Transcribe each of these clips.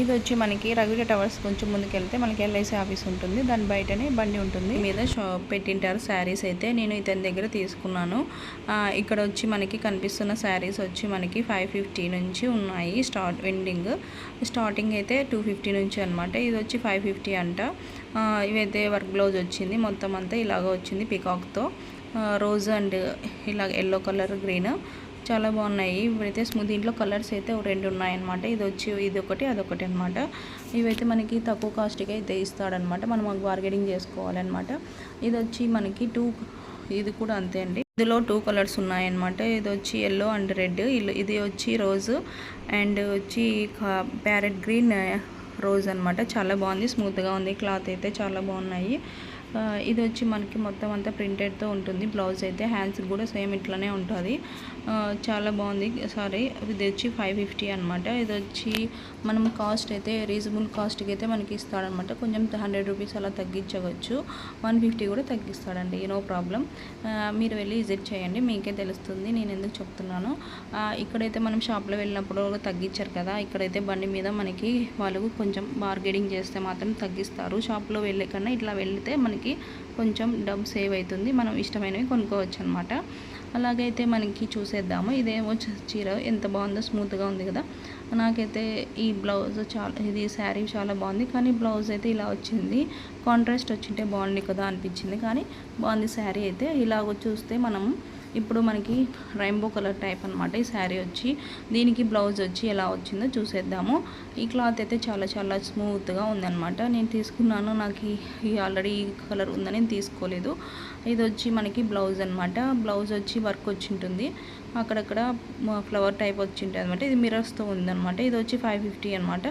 ఇది వచ్చి మనకి రఘువీర టవర్స్ కొంచెం ముందుకు వెళ్తే మనకి ఎల్ఐసి ఆఫీస్ ఉంటుంది. దాని బయటనే బండి ఉంటుంది. మీద షాప్ పెట్టింటారు శారీస్ అయితే. నేను ఇతని దగ్గర తీసుకున్నాను. ఇక్కడ వచ్చి మనకి కనిపిస్తున్న శారీస్ వచ్చి మనకి ఫైవ్ ఫిఫ్టీ నుంచి ఉన్నాయి. స్టార్ట్ వెండింగ్ స్టార్టింగ్ అయితే టూ ఫిఫ్టీ నుంచి అనమాట ఇది వచ్చి ఫైవ్ ఫిఫ్టీ అంట. ఇవైతే వర్క్ బ్లౌజ్ వచ్చింది. మొత్తం అంతా ఇలాగ వచ్చింది పికాక్తో. రోజ్ అండ్ ఇలా ఎల్లో కలర్ గ్రీన్. చాలా బాగున్నాయి. ఇవైతే దీంట్లో కలర్స్ అయితే రెండు ఉన్నాయన్నమాట. ఇది వచ్చి ఇది ఒకటి అదొకటి అనమాట ఇవైతే మనకి తక్కువ కాస్ట్కి అయితే ఇస్తాడనమాట మనం బార్గెనింగ్ చేసుకోవాలన్నమాట. ఇది వచ్చి మనకి టూ ఇది కూడా అంతే అండి. ఇందులో టూ కలర్స్ ఉన్నాయన్నమాట. ఇది వచ్చి ఎల్లో అండ్ రెడ్ ఇది వచ్చి రోజ్ అండ్ వచ్చి ప్యారెట్ గ్రీన్ రోజ్ అనమాట చాలా బాగుంది. స్మూత్గా ఉంది. క్లాత్ అయితే చాలా బాగున్నాయి. ఇది వచ్చి మనకి మొత్తం అంతా ప్రింటెడ్తో ఉంటుంది. బ్లౌజ్ అయితే హ్యాండ్స్ కూడా సేమ్ ఇట్లానే ఉంటుంది. చాలా బాగుంది. సారీ ఇది వచ్చి ఫైవ్ ఫిఫ్టీ అనమాట ఇది వచ్చి మనం కాస్ట్ అయితే రీజనబుల్ కాస్ట్కి అయితే మనకి ఇస్తాడనమాట కొంచెం హండ్రెడ్ రూపీస్ అలా తగ్గించవచ్చు. వన్ ఫిఫ్టీ కూడా తగ్గిస్తాడండి. నో ప్రాబ్లం మీరు వెళ్ళి విజిట్ చేయండి. మీకే తెలుస్తుంది. నేను ఎందుకు చెప్తున్నాను. ఇక్కడైతే మనం షాప్లో వెళ్ళినప్పుడు తగ్గించారు కదా. ఇక్కడైతే బండి మీద మనకి వాళ్ళు కొంచెం బార్గెనింగ్ చేస్తే మాత్రం తగ్గిస్తారు. షాప్లో వెళ్ళే కన్నా ఇట్లా వెళితే మనకి కొంచెం డబ్బు సేవ్ అవుతుంది. మనం ఇష్టమైనవి కొనుక్కోవచ్చు అనమాట అలాగైతే మనకి చూసేద్దాము. ఇదేమో చీర ఎంత బాగుందో స్మూత్గా ఉంది కదా. నాకైతే ఈ బ్లౌజ్ చాలా ఇది శారీ చాలా బాగుంది. కానీ బ్లౌజ్ అయితే ఇలా వచ్చింది. కాంట్రాస్ట్ వచ్చింటే బాగుంది కదా అనిపించింది. కానీ బాగుంది శారీ అయితే. ఇలాగ చూస్తే మనం ఇప్పుడు మనకి రెయిన్బో కలర్ టైప్ అనమాట ఈ శారీ వచ్చి. దీనికి బ్లౌజ్ వచ్చి ఎలా వచ్చిందో చూసేద్దాము. ఈ క్లాత్ అయితే చాలా చాలా స్మూత్గా ఉందన్నమాట. నేను తీసుకున్నాను. నాకు ఈ- ఆల్రెడీ ఈ కలర్ ఉందని తీసుకోలేదు. ఇది వచ్చి మనకి బ్లౌజ్ అనమాట బ్లౌజ్ వచ్చి వర్క్ వచ్చి ఉంటుంది అక్కడక్కడ ఫ్లవర్ టైప్ వచ్చి అనమాట ఇది మిరర్స్తో ఉందన్నమాట. ఇది వచ్చి ఫైవ్ ఫిఫ్టీ అనమాట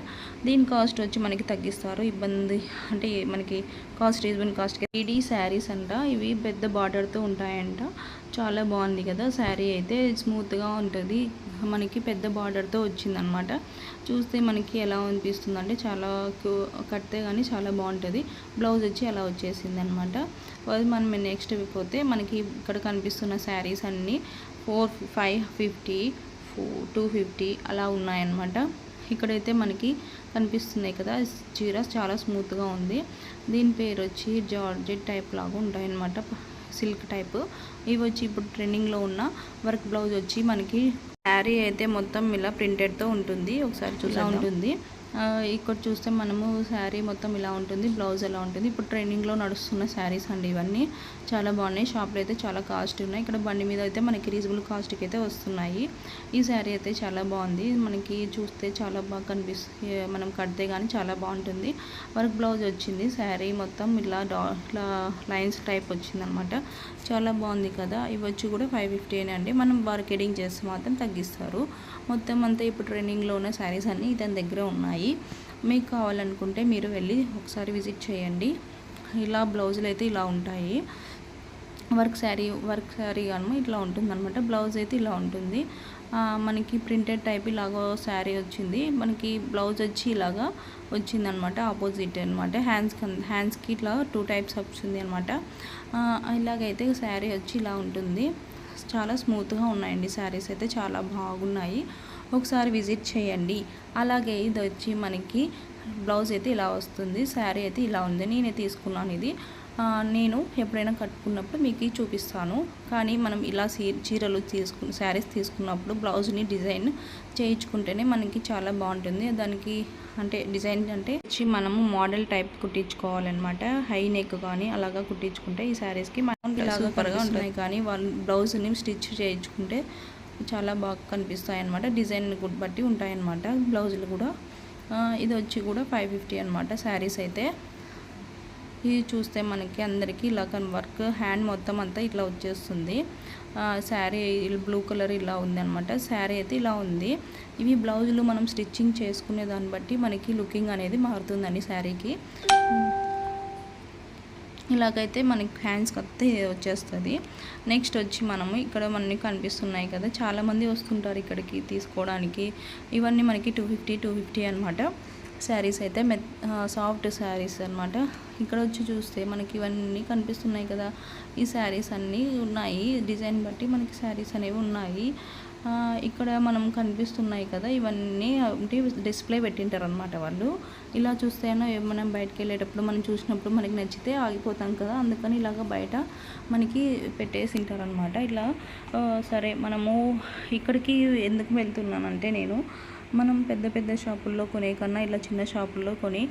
దీని కాస్ట్ వచ్చి మనకి తగ్గిస్తారు. ఇబ్బంది అంటే మనకి కాస్ట్ రీజనబుల్ కాస్ట్ ఈడీ శారీస్ అంట. ఇవి పెద్ద బార్డర్తో ఉంటాయంట. చాలా బాగుంది కదా శారీ అయితే. స్మూత్గా ఉంటుంది. మనకి పెద్ద బార్డర్తో వచ్చిందనమాట చూస్తే మనకి ఎలా అనిపిస్తుంది అంటే చాలా కడితే కానీ చాలా బాగుంటుంది. బ్లౌజ్ వచ్చి అలా వచ్చేసింది అనమాట మనం నెక్స్ట్ పోతే మనకి ఇక్కడ కనిపిస్తున్న శారీస్ అన్నీ four five fifty four two fifty అలా ఉన్నాయన్నమాట. ఇక్కడైతే మనకి కనిపిస్తున్నాయి కదా చీర చాలా స్మూత్గా ఉంది. దీని పేరు వచ్చి జార్జెట్ టైప్ లాగా ఉంటాయన్నమాట సిల్క్ టైప్. ఇవి వచ్చి ఇప్పుడు ట్రెండింగ్లో ఉన్న వర్క్ బ్లౌజ్ వచ్చి మనకి శారీ అయితే మొత్తం ఇలా ప్రింటెడ్తో ఉంటుంది. ఒకసారి చూసా ఉంటుంది ఇక్కడ చూస్తే మనము శారీ మొత్తం ఇలా ఉంటుంది బ్లౌజ్ ఎలా ఉంటుంది. ఇప్పుడు ట్రెండింగ్లో నడుస్తున్న శారీస్ అండి ఇవన్నీ. చాలా బాగున్నాయి. షాప్లో అయితే చాలా కాస్ట్ ఉన్నాయి. ఇక్కడ బండి మీద అయితే మనకి రీజనబుల్ కాస్ట్కి అయితే వస్తున్నాయి. ఈ శారీ అయితే చాలా బాగుంది. మనకి చూస్తే చాలా బాగా కనిపిస్తుంది. మనం కడితే కానీ చాలా బాగుంటుంది. వర్క్ బ్లౌజ్ వచ్చింది. శారీ మొత్తం ఇలా డా ఇట్లా లైన్స్ టైప్ వచ్చింది అనమాట చాలా బాగుంది కదా. ఇవి వచ్చి కూడా ఫైవ్ ఫిఫ్టీ అండి. మనం బార్గెనింగ్ చేస్తే మాత్రం తగ్గిస్తారు. మొత్తం అంతా ఇప్పుడు ట్రెండింగ్లో ఉన్న శారీస్ అన్నీ ఇతని దగ్గర ఉన్నాయి. మీకు కావాలనుకుంటే మీరు వెళ్ళి ఒకసారి విజిట్ చేయండి. ఇలా బ్లౌజులు అయితే ఇలా ఉంటాయి. వర్క్ శారీ వర్క్ శారీ కానీ ఇట్లా ఉంటుంది అనమాట బ్లౌజ్ అయితే ఇలా ఉంటుంది. మనకి ప్రింటెడ్ టైప్ ఇలాగో శారీ వచ్చింది. మనకి బ్లౌజ్ వచ్చి ఇలాగా వచ్చిందనమాట ఆపోజిట్ అనమాట హ్యాండ్స్ హ్యాండ్స్కి ఇట్లా టూ టైప్స్ వచ్చింది అనమాట ఇలాగైతే శారీ వచ్చి ఇలా ఉంటుంది. చాలా స్మూత్గా ఉన్నాయండి శారీస్ అయితే. చాలా బాగున్నాయి. ఒకసారి విజిట్ చేయండి. అలాగే ఇది వచ్చి మనకి బ్లౌజ్ అయితే ఇలా వస్తుంది శారీ అయితే ఇలా ఉంది నేనే తీసుకున్నాను ఇది. నేను ఎప్పుడైనా కట్టుకున్నప్పుడు మీకు చూపిస్తాను. కానీ మనం ఇలా చీరలు తీసుకు శారీస్ తీసుకున్నప్పుడు బ్లౌజ్ని డిజైన్ చేయించుకుంటేనే మనకి చాలా బాగుంటుంది. దానికి అంటే డిజైన్ అంటే వచ్చి మనము మోడల్ టైప్ కుట్టించుకోవాలన్నమాట. హై నెక్ కానీ అలాగా కుట్టించుకుంటే ఈ శారీస్కి మనం ఇలా సూపర్గా ఉంటాయి కానీ వాళ్ళు బ్లౌజ్ని స్టిచ్ చేయించుకుంటే చాలా బాగా కనిపిస్తాయి అనమాట డిజైన్ బట్టి ఉంటాయన్నమాట. బ్లౌజులు కూడా. ఇది వచ్చి కూడా ఫైవ్ ఫిఫ్టీ అనమాట శారీస్ అయితే. ఇది చూస్తే మనకి అందరికీ ఇలా కన్ వర్క్ హ్యాండ్ మొత్తం అంతా ఇట్లా వచ్చేస్తుంది. శారీ బ్లూ కలర్ ఇలా ఉంది అనమాట శారీ అయితే ఇలా ఉంది. ఇవి బ్లౌజులు మనం స్టిచ్చింగ్ చేసుకునే దాన్ని బట్టి మనకి లుకింగ్ అనేది మారుతుందండి శారీకి. ఇలాగైతే మనకి హ్యాండ్స్కి వస్తే వచ్చేస్తుంది. నెక్స్ట్ వచ్చి మనము ఇక్కడ మనకి కనిపిస్తున్నాయి కదా చాలామంది వస్తుంటారు ఇక్కడికి తీసుకోవడానికి. ఇవన్నీ మనకి టూ ఫిఫ్టీ టూ ఫిఫ్టీ అనమాట శారీస్ అయితే మె సాఫ్ట్ శారీస్ అనమాట ఇక్కడ వచ్చి చూస్తే మనకి ఇవన్నీ కనిపిస్తున్నాయి కదా. ఈ శారీస్ అన్నీ ఉన్నాయి. డిజైన్ బట్టి మనకి శారీస్ అనేవి ఉన్నాయి. ఇక్కడ మనం కనిపిస్తున్నాయి కదా ఇవన్నీ అంటే డిస్ప్లే పెట్టింటారు అనమాట వాళ్ళు. ఇలా చూస్తేనో మనం బయటకు వెళ్ళేటప్పుడు మనం చూసినప్పుడు మనకి నచ్చితే ఆగిపోతాం కదా అందుకని ఇలాగ బయట మనకి పెట్టేసి ఉంటారు అనమాట సరే మనము ఇక్కడికి ఎందుకు వెళ్తున్నానంటే నేను మనం పెద్ద పెద్ద షాపుల్లో కొనే కన్నా ఇలా చిన్న షాపుల్లో కొని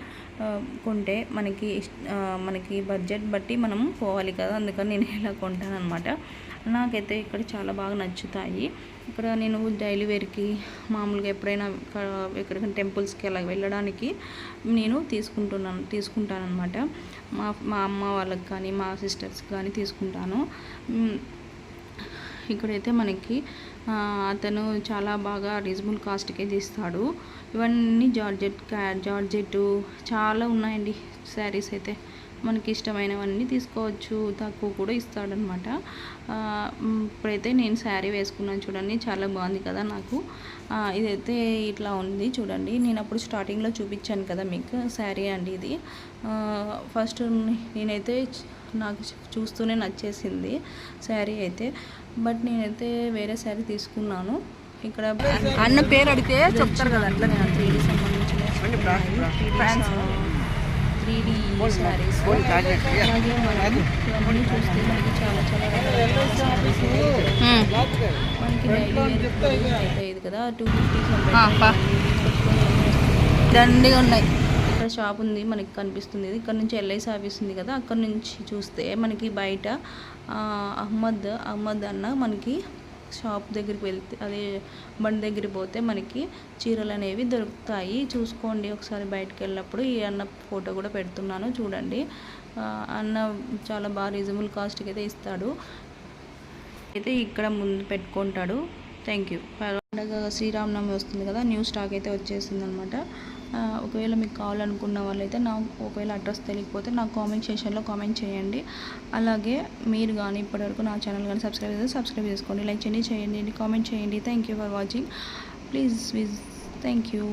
కొంటే మనకి మనకి బడ్జెట్ బట్టి మనం పోవాలి కదా అందుకని నేను ఇలా కొంటాను అనమాట నాకైతే ఇక్కడ చాలా బాగా నచ్చుతాయి. ఇక్కడ నేను డైలీ వేర్కి మామూలుగా ఎప్పుడైనా ఎక్కడికైనా టెంపుల్స్కి అలా వెళ్ళడానికి నేను తీసుకుంటున్నాను తీసుకుంటాను అనమాట మా మా అమ్మ వాళ్ళకి కానీ మా సిస్టర్స్కి కానీ తీసుకుంటాను. ఇక్కడైతే మనకి అతను చాలా బాగా రీజనబుల్ కాస్ట్కే తీస్తాడు. ఇవన్నీ జార్జెట్ క్యా జార్జెట్ చాలా ఉన్నాయండి శారీస్ అయితే. మనకి ఇష్టమైనవన్నీ తీసుకోవచ్చు. తక్కువ కూడా ఇస్తాడనమాట ఇప్పుడైతే నేను శారీ వేసుకున్నాను చూడండి. చాలా బాగుంది కదా నాకు. ఇదైతే ఇట్లా ఉంది చూడండి. నేను అప్పుడు స్టార్టింగ్లో చూపించాను కదా మీకు శారీ అండి ఇది. ఫస్ట్ నేనైతే నాకు చూస్తూనే నచ్చేసింది శారీ అయితే. బట్ నేనైతే వేరే శారీ తీసుకున్నాను. ఇక్కడ అన్న పేరు అడిగితే చెప్తారు కదా అట్లా నేను సంబంధించిన త్రీ డీ శారీస్ అలాగే మనం ఇవన్నీ చూస్తే మనకి చాలా చాలా ఉన్నాయి. మనకి డైలీ అవుతాయి కదా టూ ఫిఫ్టీ ఆ, పా. దండిగా ఉన్నాయి. ఇక్కడ షాప్ ఉంది మనకి కనిపిస్తుంది. ఇక్కడ నుంచి ఎల్ఐసి ఆఫీస్ ఉంది కదా. అక్కడ నుంచి చూస్తే మనకి బయట ఆ, అహ్మద్ అహ్మద్ అన్న మనకి షాప్ దగ్గరికి వెళ్తే అదే బండి దగ్గరికి పోతే మనకి చీరలు అనేవి దొరుకుతాయి. చూసుకోండి ఒకసారి బయటకు వెళ్ళినప్పుడు. ఈ అన్న ఫోటో కూడా పెడుతున్నాను. చూడండి. అన్న చాలా బాగా రీజనబుల్ కాస్ట్కి అయితే ఇస్తాడు. అయితే ఇక్కడ ముందు పెట్టుకుంటాడు. థ్యాంక్ యూ పండగ శ్రీరామనవమి వస్తుంది కదా న్యూ స్టాక్ అయితే వచ్చేసింది అనమాట ఒకవేళ మీకు కావాలనుకున్న వాళ్ళైతే నా ఒకవేళ అడ్రస్ తెలియకపోతే నాకు కామెంట్ సెషన్లో కామెంట్ చేయండి. అలాగే మీరు కానీ ఇప్పటివరకు నా ఛానల్ కానీ సబ్స్క్రైబ్ చేస్తే సబ్స్క్రైబ్ చేసుకోండి. లైక్ చేయండి చేయండి కామెంట్ చేయండి. Thank you for watching please Vij thank you